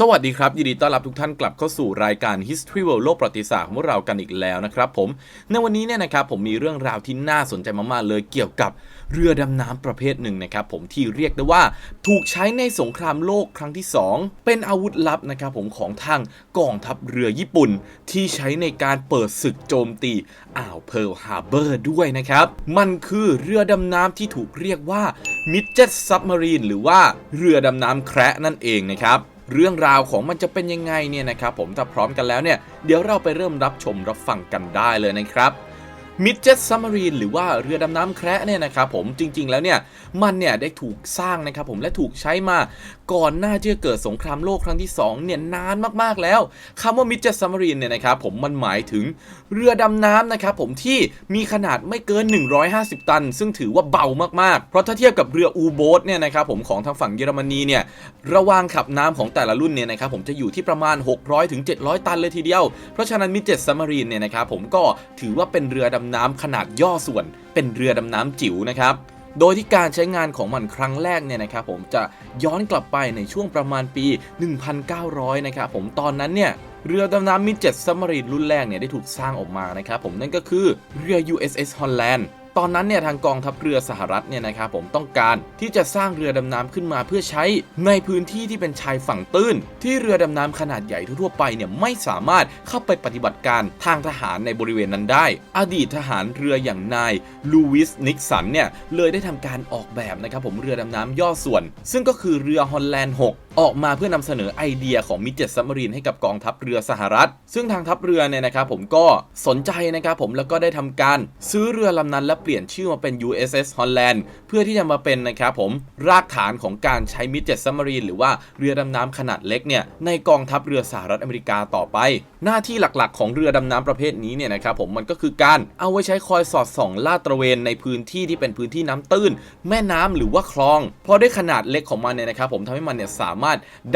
สวัสดีครับ ยินดีต้อนรับทุกท่านกลับเข้าสู่รายการ History World โลกประวัติศาสตร์ของเรากันอีกแล้วนะครับผม ในวันนี้เนี่ยนะครับผมมีเรื่องราวที่น่าสนใจมากๆเลยเกี่ยวกับเรือดำน้ำประเภทหนึ่งนะครับผมที่เรียกได้ว่าถูกใช้ในสงครามโลกครั้งที่ 2 เป็นอาวุธลับนะครับผมของทางกองทัพเรือญี่ปุ่น ที่ใช้ในการเปิดศึกโจมตีอ่าวเพิร์ลฮาร์เบอร์ด้วยนะครับมันคือเรือดำน้ำที่ถูกเรียกว่า Midget Submarine หรือว่าเรือดำน้ำแคระนั่นเองนะครับ เรื่องราวของมันจะเป็นยังไงเนี่ยนะครับผมถ้าพร้อมกันแล้วเนี่ยเดี๋ยวเราไปเริ่มรับชมรับฟังกันได้เลยนะครับ Midget Submarine หรือว่าเรือดำน้ำแคระเนี่ยนะครับผมจริง ๆ แล้วเนี่ยมันเนี่ยได้ถูกสร้างนะครับผมและถูกใช้มาก่อนหน้าที่จะเกิดสงครามโลกครั้งที่2เนี่ยนานมากๆแล้วคำว่า Midget Submarine เนี่ยนะครับผมมันหมายถึงเรือดำน้ำนะครับผมที่มีขนาดไม่เกิน 150 ตัน ซึ่งถือว่าเบามากๆ เพราะถ้าเทียบกับเรืออูโบสเนี่ยนะครับผมของทางฝั่งเยอรมนีเนี่ยระวางขับน้ำของแต่ละรุ่นเนี่ยนะครับผมจะอยู่ที่ประมาณ 600ถึง700 ตันเลยทีเดียว เพราะฉะนั้น Midget Submarine เนี่ยนะครับผมก็ถือว่าเป็นเรือดำน้ำขนาดย่อส่วน เป็นเรือดำน้ำจิ๋วนะครับ โดยที่การใช้งานของมันครั้งแรกเนี่ยนะครับผมจะย้อนกลับไปในช่วงประมาณปี 1900 นะครับผมตอนนั้นเนี่ยเรือดำน้ำมิดเจ็ดซัมมารีนรุ่นแรกเนี่ยได้ถูกสร้างออกมานะครับผมนั่นก็คือเรือ USS Holland ตอนนั้นเนี่ยทางกองทัพเรือสหรัฐเนี่ยนะครับผมต้องการที่จะสร้างเรือดำน้ำขึ้นมาเพื่อใช้ในพื้นที่ที่เป็นชายฝั่งตื้น ที่เรือดำน้ำขนาดใหญ่ทั่วไปเนี่ยไม่สามารถเข้าไปปฏิบัติการทางทหารในบริเวณนั้นได้ อดีตทหารเรืออย่างนายลูวิสนิกสันเนี่ยเลยได้ทำการออกแบบนะครับผมเรือดำน้ำย่อส่วน ซึ่งก็คือเรือฮอลแลนด์ 6 ออกมาเพื่อนำเสนอไอเดียของมิเจ็ตซัมมารีนให้กับกองทัพเรือสหรัฐ ซึ่งทางทัพเรือเนี่ยนะครับผมก็สนใจนะครับผมแล้วก็ได้ทำการซื้อเรือลำนั้นและเปลี่ยนชื่อมาเป็น USS Holland เพื่อที่จะมาเป็นนะครับผมรากฐานของการใช้มิเจ็ตซัมมารีนหรือว่าเรือดำน้ำขนาดเล็กเนี่ยในกองทัพเรือสหรัฐอเมริกาต่อไป หน้าที่หลักๆ ของเรือดำน้ำประเภทนี้เนี่ยนะครับผมมันก็คือการเอาไว้ใช้คอยสอดส่องลาดตระเวนในพื้นที่ที่เป็นพื้นที่น้ำตื้น แม่น้ำหรือว่าคลอง เพราะด้วยขนาดเล็กของมันเนี่ยนะครับผมทำให้มันเนี่ยสามารถ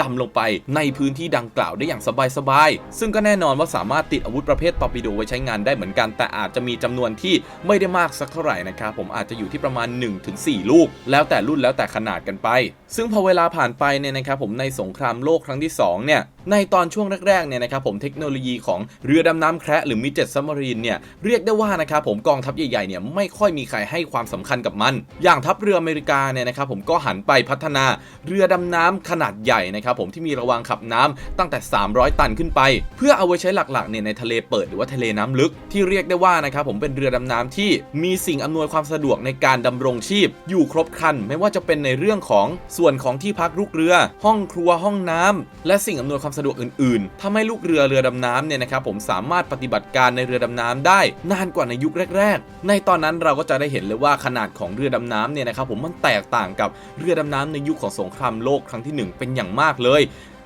ดำลงไปในพื้นที่ดังกล่าวได้อย่างสบายๆ ซึ่งก็แน่นอนว่าสามารถติดอาวุธประเภทตอร์ปิโดไว้ใช้งานได้เหมือนกัน แต่อาจจะมีจำนวนที่ไม่ได้มากสักเท่าไหร่นะครับผมอาจจะอยู่ที่ประมาณ 1-4 ลูก แล้วแต่รุ่นแล้วแต่ขนาดกันไป ซึ่งพอเวลาผ่านไปเนี่ยนะครับผมในสงครามโลกครั้งที่สองเนี่ยในตอนช่วงแรกๆเนี่ยนะครับผมเทคโนโลยีของเรือดำน้ำแคระหรือมิดเจ็ตซัมมารีนเนี่ยเรียกได้ว่านะครับผมกองทัพใหญ่ๆเนี่ยไม่ค่อยมีใครให้ความสำคัญกับมัน อย่างทัพเรืออเมริกาเนี่ยนะครับผมก็หันไปพัฒนาเรือดำน้ำขนาดใหญ่นะครับผมที่มีระวางขับน้ำตั้งแต่ 300 ตันขึ้นไป เพื่อเอาไว้ใช้หลักๆเนี่ยในทะเลเปิดหรือว่าทะเลน้ำลึกที่เรียกได้ว่านะครับผมเป็นเรือดำน้ำที่มีสิ่งอำนวยความสะดวกในการดำรงชีพ อยู่ครบครัน ไม่ว่าจะเป็นในเรื่องของส่วนของที่พักลูกเรือ ห้องครัวห้องน้ำและสิ่งอำนวยความสะดวกอื่นๆทำให้ลูกเรือเรือดำน้ำเนี่ยนะครับผมสามารถปฏิบัติการในเรือดำน้ำได้ นานกว่าในยุคแรก ๆ ในตอนนั้นเราก็จะได้เห็นเลยว่าขนาดของเรือดำน้ำเนี่ยนะครับผมมันแตกต่างกับเรือดำน้ำในยุคของสงครามโลกครั้งที่หนึ่งเป็นอย่างมากเลย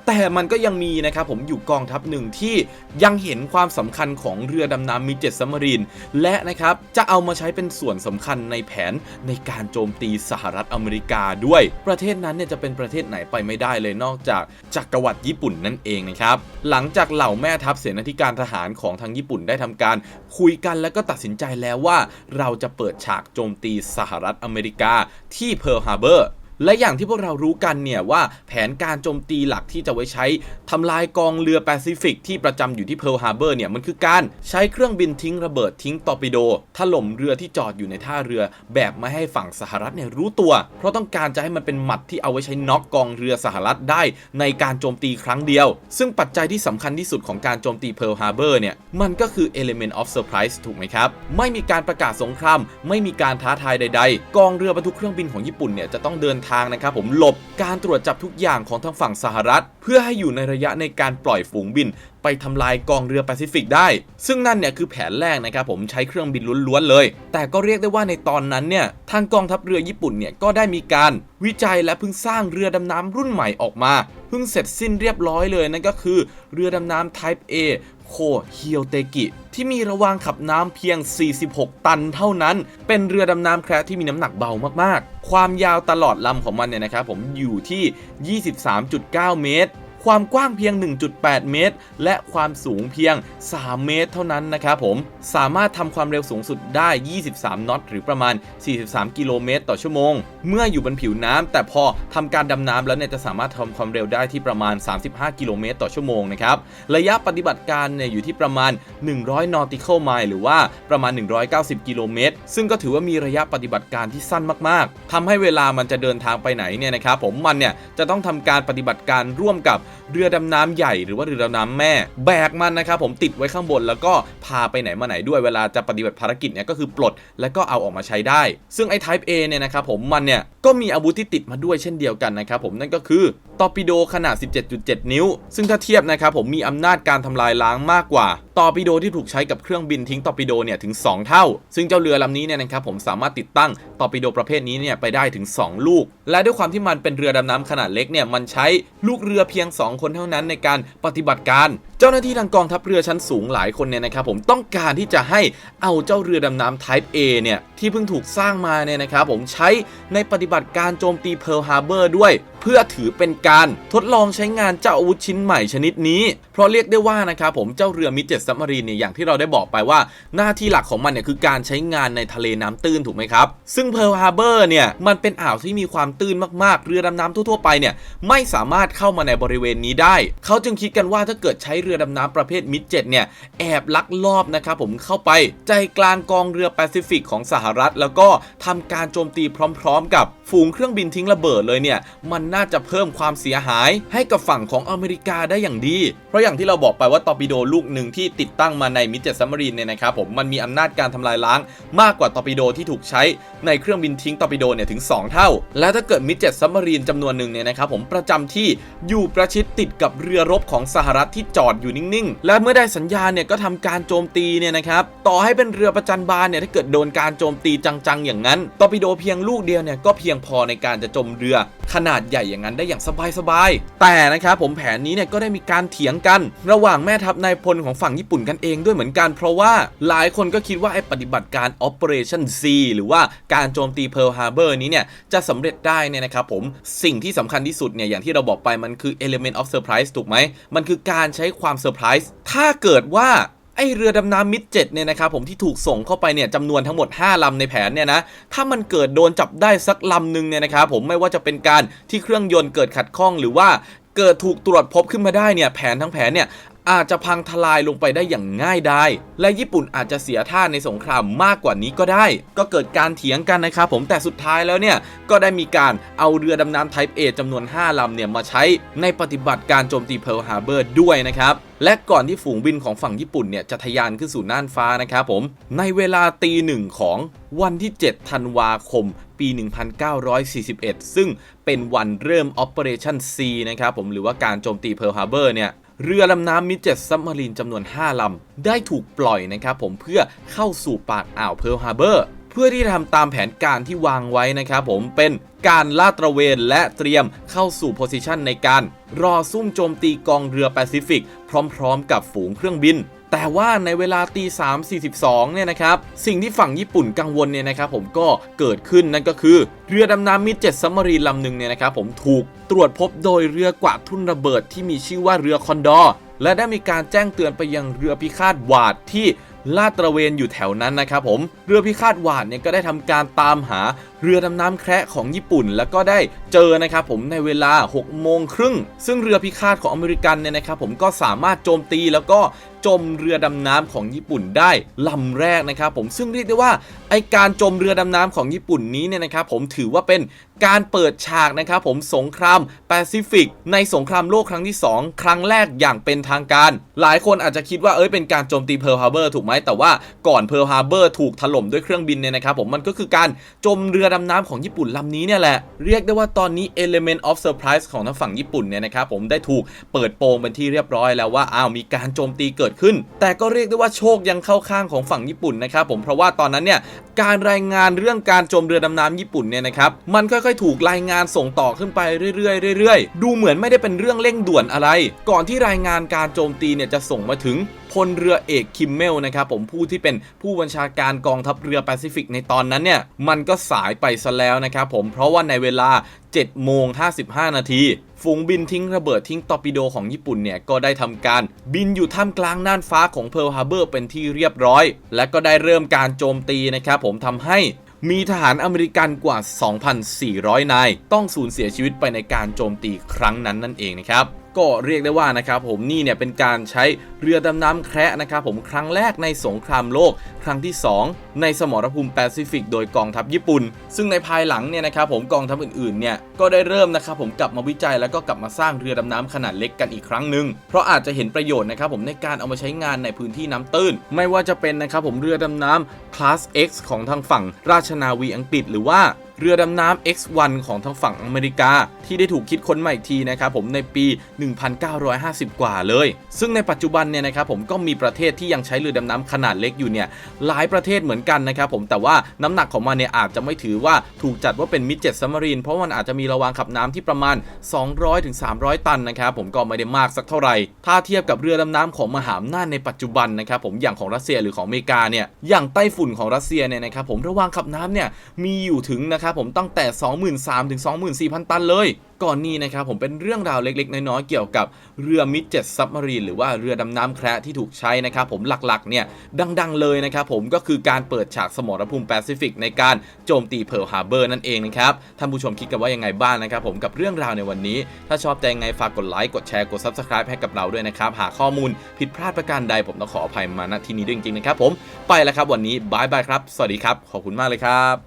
แต่มันก็ยังมีนะครับผมอยู่กองทัพหนึ่งที่ยังเห็นความสำคัญของเรือดำน้ำมิเจ็ตซัมมารีน และนะครับจะเอามาใช้เป็นส่วนสำคัญในแผนในการโจมตีสหรัฐอเมริกาด้วย ประเทศนั้นเนี่ยจะเป็นประเทศไหนไปไม่ได้เลยนอกจากจักรวรรดิญี่ปุ่นนั่นเองนะครับหลังจากเหล่าแม่ทัพเสนาธิการทหารของทางญี่ปุ่นได้ทำการคุยกันแล้วก็ตัดสินใจแล้วว่า เราจะเปิดฉากโจมตีสหรัฐอเมริกาที่เพิร์ลฮาร์เบอร์ และอย่างที่พวกเรารู้กันเนี่ยว่าแผนการโจมตีหลักที่จะไว้ใช้ทำลายกองเรือแปซิฟิกที่ประจำอยู่ที่เพิร์ลฮาร์เบอร์เนี่ยมันคือการใช้เครื่องบินทิ้งระเบิดทิ้งตอร์ปิโดถล่มเรือที่จอดอยู่ในท่าเรือ แบบไม่ให้ฝั่งสหรัฐเนี่ยรู้ตัว เพราะต้องการจะให้มันเป็นหมัดที่เอาไว้ใช้น็อกกองเรือสหรัฐได้ ในการโจมตีครั้งเดียว ซึ่งปัจจัยที่สำคัญที่สุดของการโจมตีเพิร์ลฮาร์เบอร์เนี่ยมันก็คือ element of surprise ถูกไหมครับ ไม่มีการประกาศสงคราม ไม่มีการท้าทายใด ๆ กองเรือบรรทุกเครื่องบินของญี่ปุ่นเนี่ยจะต้องเดินทางนะครับผมหลบการตรวจจับทุกอย่างของทางฝั่งสหรัฐ เพื่อให้อยู่ในระยะในการปล่อยฝูงบิน ไปทำลายกองเรือแปซิฟิกได้ ซึ่งนั่นเนี่ยคือแผนแรกนะครับผมใช้เครื่องบินล้วนๆเลย แต่ก็เรียกได้ว่าในตอนนั้นเนี่ยทางกองทัพเรือญี่ปุ่นเนี่ยก็ได้มีการวิจัยและเพิ่งสร้างเรือดำน้ำรุ่นใหม่ออกมา เพิ่งเสร็จสิ้นเรียบร้อยเลยนั่นก็คือเรือดำน้ำ Type A โคเฮียวเตกิที่มีระวางขับน้ำเพียง 46 ตันเท่านั้น เป็นเรือดำน้ำแคระที่มีน้ำหนักเบามากๆ ความยาวตลอดลำของมันเนี่ยนะครับผมอยู่ที่ 23.9 เมตร ความกว้างเพียง 1.8 เมตร และความสูงเพียง 3 เมตร เท่านั้นนะครับผม สามารถทำความเร็วสูงสุดได้ 23 น็อต หรือประมาณ 43 กิโลเมตรต่อชั่วโมง เมื่ออยู่บนผิวน้ำแต่พอทำการดำน้ำแล้วเนี่ยจะสามารถทำความเร็วได้ที่ประมาณ 35 กิโลเมตร ต่อชั่วโมงนะครับ ระยะปฏิบัติการเนี่ยอยู่ที่ประมาณ 100 nautical mile หรือว่าประมาณ 190 กิโลเมตร ซึ่งก็ถือว่ามีระยะปฏิบัติการที่สั้นมาก ๆทำให้เวลามันจะเดินทางไปไหนเนี่ยนะครับผมมันเนี่ยจะต้องทำการปฏิบัติการร่วมกับเรือดำน้ำใหญ่หรือว่าเรือดำน้ำแม่ แบกมันนะครับผมติดไว้ข้างบนแล้วก็พาไปไหนมาไหนด้วยเวลาจะปฏิบัติภารกิจเนี่ยก็คือปลดแล้วก็เอาออกมาใช้ได้ ซึ่งไอ้ Type A เนี่ยนะครับผมมันเนี่ยก็มีอาวุธที่ติดมาด้วยเช่นเดียวกันนะครับผมนั่นก็คือตอร์ปิโดขนาด 17.7 นิ้ว ซึ่งถ้าเทียบนะครับผมมีอำนาจการทำลายล้างมากกว่าตอร์ปิโดที่ถูกใช้กับเครื่องบินทิ้งตอร์ปิโดเนี่ยถึง 2 เท่า ซึ่งเจ้าเรือลำนี้เนี่ยนะครับผมสามารถติดตั้งตอร์ปิโดประเภทนี้เนี่ยไปได้ถึง 2 ลูก และด้วยความที่มันเป็นเรือดำน้ำขนาดเล็กเนี่ยมันใช้ลูกเรือเพียง 2คนเท่านั้นในการปฏิบัติการ เจ้าหน้าที่ทางกองทัพเรือชั้นสูงหลายคนเนี่ยนะครับผมต้องการที่จะให้เอาเจ้าเรือดำน้ำ Type A เนี่ยที่เพิ่งถูกสร้างมาเนี่ยนะครับผมใช้ในปฏิบัติการโจมตี Pearl Harbor ด้วย พื่อถือเป็นการทดลองใช้งานเจ้าอาวุธชิ้นใหม่ชนิดนี้ เพราะเรียกได้ว่านะครับผมเจ้าเรือมิดเจ็ตซับมารีนเนี่ยอย่างที่เราได้บอกไปว่า หน้าที่หลักของมันเนี่ยคือการใช้งานในทะเลน้ำตื้นถูกไหมครับซึ่ง Pearl Harbor เนี่ยมันเป็นอ่าวที่มีความตื้นมากๆ เรือดำน้ำทั่วๆไปเนี่ยไม่สามารถเข้ามาในบริเวณนี้ได้ เขาจึงคิดกันว่าถ้าเกิดใช้เรือดำน้ำประเภทมิดเจ็ตเนี่ยแอบลักลอบนะครับผมเข้าไปใจกลางกองเรือแปซิฟิกของสหรัฐ แล้วก็ทำการโจมตีพร้อม ๆ กับฝูงเครื่องบินทิ้งระเบิดเลยเนี่ยมันน่าจะเพิ่มความเสียหายให้กับฝั่งของอเมริกาได้อย่างดี เพราะอย่างที่เราบอกไปว่าตอร์ปิโดลูกหนึ่งที่ติดตั้งมาในมิเจ็ตซัมมารีนเนี่ยนะครับผมมันมีอำนาจการทำลายล้าง มากกว่าตอร์ปิโดที่ถูกใช้ในเครื่องบินทิ้งตอร์ปิโดเนี่ยถึง 2 เท่า และถ้าเกิดมิเจ็ตซัมมารีนจำนวนหนึ่งเนี่ยนะครับผมประจำที่อยู่ประชิดติดกับเรือรบของสหรัฐที่จอดอยู่นิ่งๆ และเมื่อได้สัญญาณเนี่ยก็ทำการโจมตีเนี่ยนะครับต่อให้เป็นเรือประจันบานเนี่ยถ้าเกิดโดนการโจมตีจังๆ อย่างนั้นตอร์ปิโดเพียงลูกเดียวเนี่ยก็เพียงพอในการจะจมเรือ ขนาดใหญ่อย่างนั้นได้อย่างสบายๆ แต่นะครับผมแผนนี้เนี่ยก็ได้มีการเถียงกัน ระหว่างแม่ทัพนายพลของฝั่งญี่ปุ่นกันเองด้วยเหมือนกัน เพราะว่าหลายคนก็คิดว่าไอ้ปฏิบัติการ Operation C หรือว่าการโจมตี Pearl Harbor นี้เนี่ยจะสำเร็จได้เนี่ยนะครับผมสิ่งที่สำคัญที่สุดเนี่ยอย่างที่เราบอกไปมันคือ element of surprise ถูกไหมมันคือการใช้ความเซอร์ไพรส์ถ้าเกิดว่า ไอเรือดำน้ำมิดเจ็ดเนี่ยนะครับผมที่ถูกส่งเข้าไปเนี่ยจำนวนทั้งหมด 5ลำในแผนเนี่ยนะถ้ามันเกิดโดนจับได้สักลำหนึ่งเนี่ยนะครับผมไม่ว่าจะเป็นการที่เครื่องยนต์เกิดขัดข้องหรือว่าเกิดถูกตรวจพบขึ้นมาได้เนี่ยแผนทั้งแผนเนี่ย อาจจะพังทลายลงไปได้อย่างง่ายดายและญี่ปุ่นอาจจะเสียท่าในสงครามมากกว่านี้ก็ได้ ก็เกิดการเถียงกันนะครับผมแต่สุดท้ายแล้วเนี่ยก็ได้มีการเอาเรือดำน้ำ Type A จำนวน 5ลำเนี่ยมาใช้ในปฏิบัติการโจมตี Pearl Harbor ด้วยนะครับและก่อนที่ฝูงบินของฝั่งญี่ปุ่นเนี่ยจะทะยานขึ้นสู่น่านฟ้านะครับผม ในเวลาตีหนึ่งของวันที่ 7 ธันวาคม ปี 1941 ซึ่งเป็นวันเริ่ม Operation C นะครับผมหรือว่าการโจมตี Pearl Harbor เนี่ย เรือลำน้ำมิจเจ็ตซับมารีนจำนวน 5 ลำ ได้ถูกปล่อยนะครับผมเพื่อเข้าสู่ปากอ่าวเพิร์ลฮาร์เบอร์ เพื่อที่จะทำตามแผนการที่วางไว้นะครับผมเป็นการลาดตระเวนและเตรียมเข้าสู่โพซิชันในการ รอซุ่มโจมตีกองเรือแปซิฟิก พร้อม ๆ กับฝูงเครื่องบิน แต่ว่าในเวลาตี3.42เนี่ยนะครับสิ่งที่ฝั่งญี่ปุ่นกังวลเนี่ยนะครับผมก็เกิดขึ้นนั่นก็คือเรือดำน้ำมิดเจ็ตซัมมารีนลำหนึ่งเนี่ยนะครับผมถูกตรวจพบโดยเรือกวาดทุ่นระเบิดที่มีชื่อว่าเรือคอนดอร์และได้มีการแจ้งเตือนไปยังเรือพิฆาตวาดที่ลาดตระเวนอยู่แถวนั้นนะครับผม เรือพิฆาตวาดเนี่ยก็ได้ทำการตามหา เรือดำน้ำแคระของญี่ปุ่น แล้วก็ได้เจอนะครับผมในเวลา 6 โมงครึ่ง ซึ่งเรือพิฆาตของอเมริกันเนี่ยนะครับผมก็สามารถโจมตีแล้วก็จมเรือดำน้ำของญี่ปุ่นได้ลำแรกนะครับผมซึ่งเรียกได้ว่าไอการจมเรือดำน้ำของญี่ปุ่นนี้เนี่ยนะครับผมถือว่าเป็นการเปิดฉากนะครับผมสงครามแปซิฟิก ในสงครามโลกครั้งที่ 2 ครั้งแรกอย่างเป็นทางการ หลายคนอาจจะคิดว่าเอ้ยเป็นการโจมตีเพิร์ลฮาร์เบอร์ถูกไหมแต่ว่าก่อนเพิร์ลฮาร์เบอร์ถูกถล่มด้วยเครื่องบินเนี่ยนะครับผมมันก็คือการจมเรือดำน้ำของญี่ปุ่นลำนี้เนี่ยแหละ เรียกได้ว่าตอนนี้ element of surprise ของทางฝั่งญี่ปุ่นเนี่ยนะครับผมได้ถูกเปิดโปงเป็นที่เรียบร้อยแล้วว่าอ้าวมีการโจมตีเกิดขึ้น แต่ก็เรียกได้ว่าโชคยังเข้าข้างของฝั่งญี่ปุ่นนะครับผมเพราะว่าตอนนั้นเนี่ยการรายงานเรื่องการจมเรือดำน้ำญี่ปุ่นเนี่ยนะครับมันค่อยๆ ถูกรายงานส่งต่อขึ้นไปเรื่อยๆเรื่อยๆ ดูเหมือนไม่ได้เป็นเรื่องเร่งด่วนอะไร ก่อนที่รายงานการโจมตีเนี่ยจะส่งมาถึง พลเรือเอกคิมเมลนะครับผมผู้ที่เป็นผู้บัญชาการกองทัพเรือแปซิฟิกในตอนนั้นเนี่ยมันก็สายไปซะแล้วนะครับผมเพราะว่าในเวลา7โมง55 นาที ฝูงบินทิ้งระเบิดทิ้งตอร์ปิโดของญี่ปุ่นเนี่ย ก็ได้ทำการบินอยู่ท่ามกลางน่านฟ้าของเพิร์ลฮาร์เบอร์เป็นที่เรียบร้อย และก็ได้เริ่มการโจมตีนะครับผมทำให้มีทหารอเมริกันกว่า 2,400 นาย ต้องสูญเสียชีวิตไปในการโจมตีครั้งนั้นนั่นเองนะครับ ก็เรียกได้ว่านะครับผมนี่เนี่ยเป็นการใช้เรือดำน้ำแคระนะครับผมครั้งแรกในสงครามโลก ครั้งที่ 2 ในสมรภูมิแปซิฟิก โดยกองทัพญี่ปุ่น ซึ่งในภายหลังเนี่ยนะครับผมกองทัพอื่นๆเนี่ยก็ได้เริ่มนะครับผมกลับมาวิจัยแล้วก็กลับมาสร้างเรือดำน้ำขนาดเล็กกันอีกครั้งหนึ่งเพราะอาจจะเห็นประโยชน์นะครับผมในการเอามาใช้งานในพื้นที่น้ำตื้น ไม่ว่าจะเป็นนะครับผมเรือดำน้ำคลาส X ของทางฝั่งราชนาวีอังกฤษหรือว่า เรือดำน้ำ X1 ของทางฝั่งอเมริกา ที่ได้ถูกคิดค้นมาอีกทีนะครับผมในปี 1950 กว่าเลย ซึ่งในปัจจุบันเนี่ยนะครับผมก็มีประเทศที่ยังใช้เรือดำน้ำขนาดเล็กอยู่เนี่ยหลายประเทศเหมือนกันนะครับผมแต่ว่าน้ำหนักของมันเนี่ยอาจจะไม่ถือว่าถูกจัดว่าเป็นมิดเจ็ตซัมมารีนเพราะมันอาจจะมีระวางขับน้ำที่ประมาณ 200-300 ตันนะครับผมก็ไม่ได้มากสักเท่าไหร่ถ้าเทียบกับเรือดำน้ำของมหาอำนาจในปัจจุบันนะครับผมอย่างของรัสเซียหรือของอเมริกาเนี่ยอย่างไต้ฝุ่นของรัสเซียเนี่ยนะครับผมระวางขับน้ำเนี่ยมีอยู่ถึงนะครับครับผมตั้งแต่ 23,000ถึง24,000 ตันเลย ก่อนนี้นะครับผมเป็นเรื่องราวเล็กๆ น้อยๆ เกี่ยวกับเรือมิดเจ็ตซับมารีนหรือว่าเรือดำน้ำแคระที่ถูกใช้นะครับผมหลักๆเนี่ยดังๆเลยนะครับผมก็คือการเปิดฉากสมรภูมิแปซิฟิกในการโจมตีเพิร์ลฮาร์เบอร์นั่นเองนะครับท่านผู้ชมคิดกันว่ายังไงบ้างนะครับผมกับเรื่องราวในวันนี้ ถ้าชอบแต่ยังไงฝากกดไลค์กดแชร์กด Subscribe ให้กับเราด้วยนะครับหากข้อมูลผิดพลาดประการใดผมต้องขออภัยมาณที่นี้ด้วยจริงๆนะครับผมไปแล้วครับวันนี้บายบายครับ สวัสดีครับ ขอบคุณมากเลยครับ